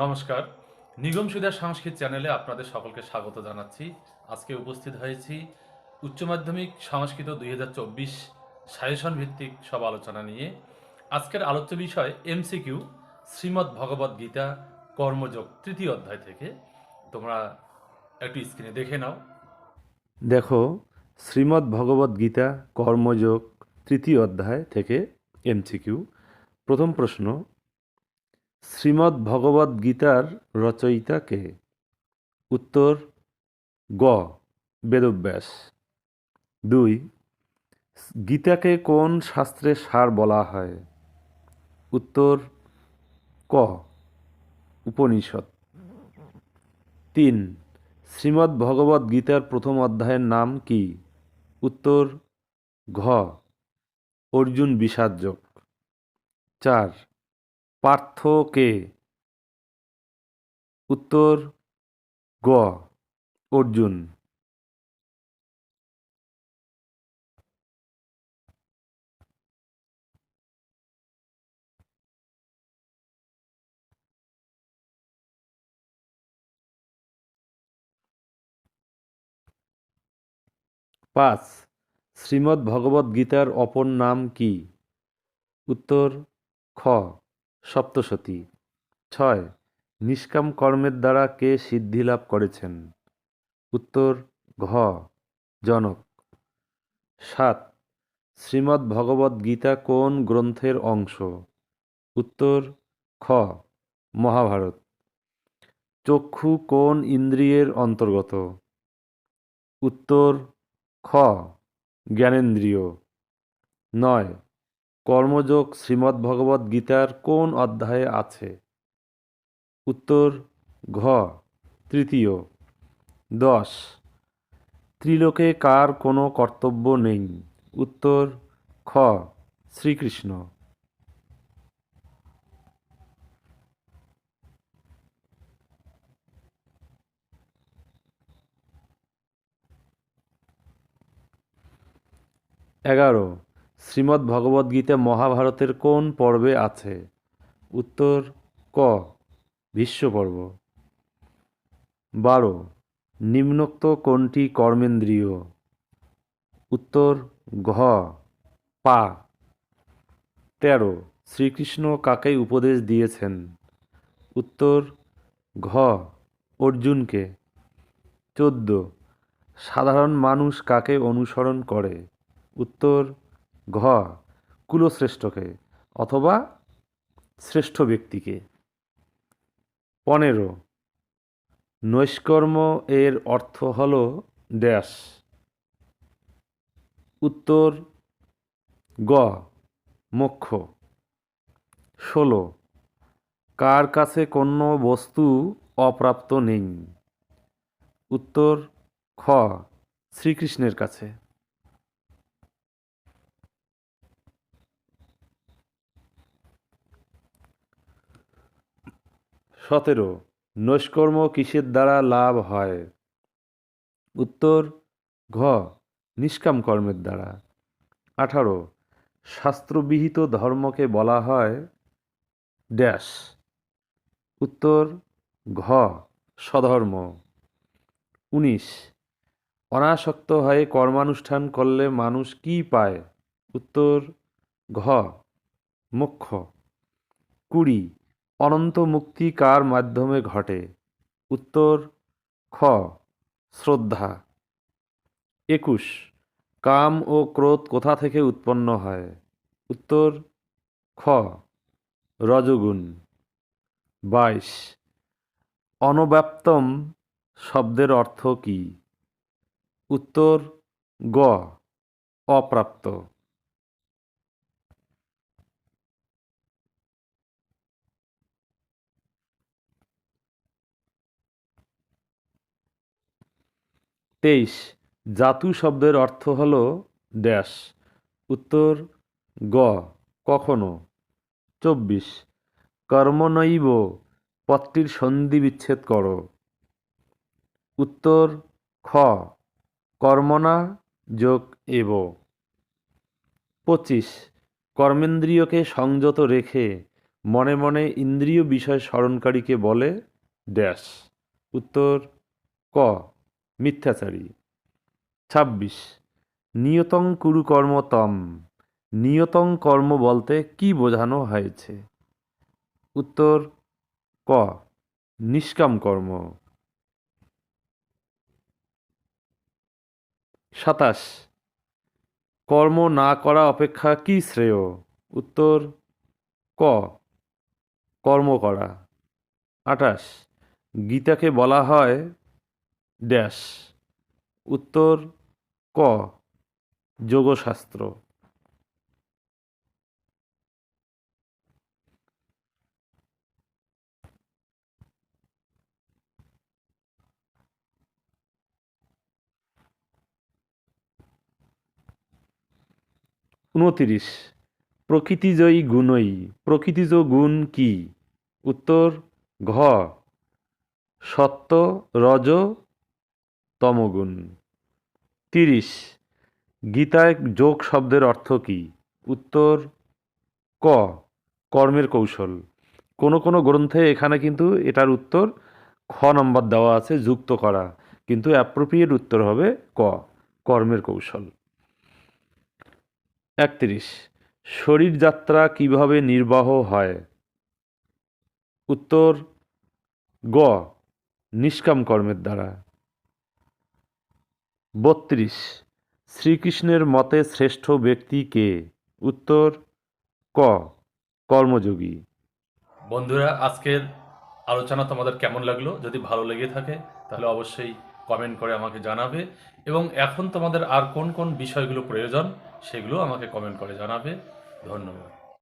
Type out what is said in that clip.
নমস্কার। নিগম সুবিধা সংস্কৃত চ্যানেলে আপনাদের সকলকে স্বাগত জানাচ্ছি। আজকে উপস্থিত হয়েছি উচ্চ মাধ্যমিক সংস্কৃত দুই হাজার চব্বিশ সাজেশন ভিত্তিক সব আলোচনা নিয়ে। আজকের আলোচ্য বিষয় এমসিকিউ শ্রীমদ্ ভগবদ গীতা, কর্মযোগ তৃতীয় অধ্যায় থেকে। তোমরা একটু স্ক্রিনে দেখে নাও। দেখো, শ্রীমদ্ ভগবদ্ গীতা, কর্মযোগ তৃতীয় অধ্যায় থেকে এমসিকিউ প্রথম প্রশ্ন শ্রীমদ্ ভগবদ্ গীতার রচয়িতা কে? উত্তর, গ, বেদব্যাস। দুই, গীতাকে কোন শাস্ত্রের সার বলা হয়? উত্তর, ক উপনিষদ তিন, শ্রীমদ্ ভগবদ্ গীতার প্রথম অধ্যায়ের নাম কি? উত্তর, ঘ, অর্জুন বিষাদযোগ। চার পার্থ কে উত্তর গ অর্জুন। পাঁচ শ্রীমদ্ ভগবদ্ গীতার অপর নাম কি? উত্তর খ। সপ্তশতী। ছয়, নিষ্কাম কর্মের দ্বারা কে সিদ্ধি লাভ করেছেন? উত্তর, ঘ, জনক। সাত, শ্রীমদ্ ভগবদ্ গীতা কোন গ্রন্থের অংশ? উত্তর, খ, মহাভারত। চক্ষু কোন ইন্দ্রিয়ের অন্তর্গত? উত্তর, খ, জ্ঞানেন্দ্রিয়। নয় কর্মযোগ শ্রীমদ্ ভগবদ্ গীতার কোন অধ্যায়ে আছে? উত্তর, ঘ। তৃতীয়। দশ। ত্রিলোকে কার কোনো কর্তব্য নেই? উত্তর, খ। শ্রীকৃষ্ণ। এগারো। শ্রীমদ্ ভগবদ্গীতা মহাভারতের কোন পর্বে আছে? উত্তর ক ভীষ্ম পর্ব বারো, নিম্নোক্ত কোনটি কর্মেন্দ্রীয়? উত্তর ঘ, পা। তেরো, শ্রীকৃষ্ণ কাকে উপদেশ দিয়েছেন? উত্তর ঘ, অর্জুনকে। চোদ্দ, সাধারণ মানুষ কাকে অনুসরণ করে? উত্তর ঘ, কুলশ্রেষ্ঠকে অথবা শ্রেষ্ঠ ব্যক্তিকে। পনেরো, নৈষ্কর্ম এর অর্থ হল ড্যাশ। উত্তর, গ, মোক্ষ। ষোলো, কার কাছে কোনো বস্তু অপ্রাপ্ত নেই? উত্তর, খ, শ্রীকৃষ্ণের কাছে। সতেরো, নৈষ্কর্ম কিসের দ্বারা লাভ হয়? উত্তর, ঘ, নিষ্কাম কর্মের দ্বারা। আঠারো, শাস্ত্রবিহিত ধর্মকে বলা হয় ড্যাশ। উত্তর, ঘ, স্বধর্ম। উনিশ, অনাসক্ত হয়ে কর্মানুষ্ঠান করলে মানুষ কি পায়? উত্তর, ঘ, মোক্ষ। কুড়ি অনন্ত মুক্তি কার মাধ্যমে ঘটে। উত্তর, খ, শ্রদ্ধা। একুশ, কাম ও ক্রোধ কোথা থেকে উৎপন্ন হয়? উত্তর, খ, রজগুণ। বাইশ, অনব্যাপ্তম শব্দের অর্থ কী? উত্তর, গ, অপ্রাপ্ত। তেইশ জাতু শব্দের অর্থ হল ড্যাশ। উত্তর, গ, কখনো। চব্বিশ কর্মনৈব পদটির সন্ধি বিচ্ছেদ করো। উত্তর, খ কর্মনা যোগ এব। পঁচিশ, কর্মেন্দ্রিয়কে সংযত রেখে মনে মনে ইন্দ্রিয় বিষয় স্মরণকারীকে বলে ড্যাশ। উত্তর, ক মিথ্যাচারী। ছাব্বিশ। নিয়তং কুরু কর্ম তম। নিয়তং কর্ম বলতে কি বোঝানো হয়েছে? উত্তর, ক। নিষ্কাম কর্ম। সাতাশ। কর্ম না করা অপেক্ষা কি শ্রেয়? উত্তর, ক। কর্ম করা। আঠাশ। গীতাকে বলা হয় ড্যাশ। উত্তর ক যোগশাস্ত্র। উনতিরিশ প্রকৃতিজয়ী গুণই। প্রকৃতিজ গুণ কি? উত্তর ঘ সত্য রজ তমগুণ তিরিশ, গীতায় যোগ শব্দের অর্থ কি? উত্তর, ক, কর্মের কৌশল। কোনো কোনো গ্রন্থে এখানে কিন্তু এটার উত্তর খ নম্বর দেওয়া আছে, যুক্ত করা। কিন্তু অ্যাপ্রোপ্রিয়েট উত্তর হবে ক, কর্মের কৌশল। একত্রিশ শরীরযাত্রা কীভাবে নির্বাহ হয়? উত্তর, গ, নিষ্কাম কর্মের দ্বারা। বত্রিশ। শ্রীকৃষ্ণের মতে শ্রেষ্ঠ ব্যক্তি কে? উত্তর, ক, কর্মযোগী। বন্ধুরা, আজকের আলোচনা তোমাদের কেমন লাগল? যদি ভালো লেগে থাকে, তাহলে অবশ্যই কমেন্ট করে আমাকে জানাবে এবং এখন তোমাদের আর কোন কোন বিষয়গুলো প্রয়োজন, সেগুলো আমাকে কমেন্ট করে জানাবে। ধন্যবাদ।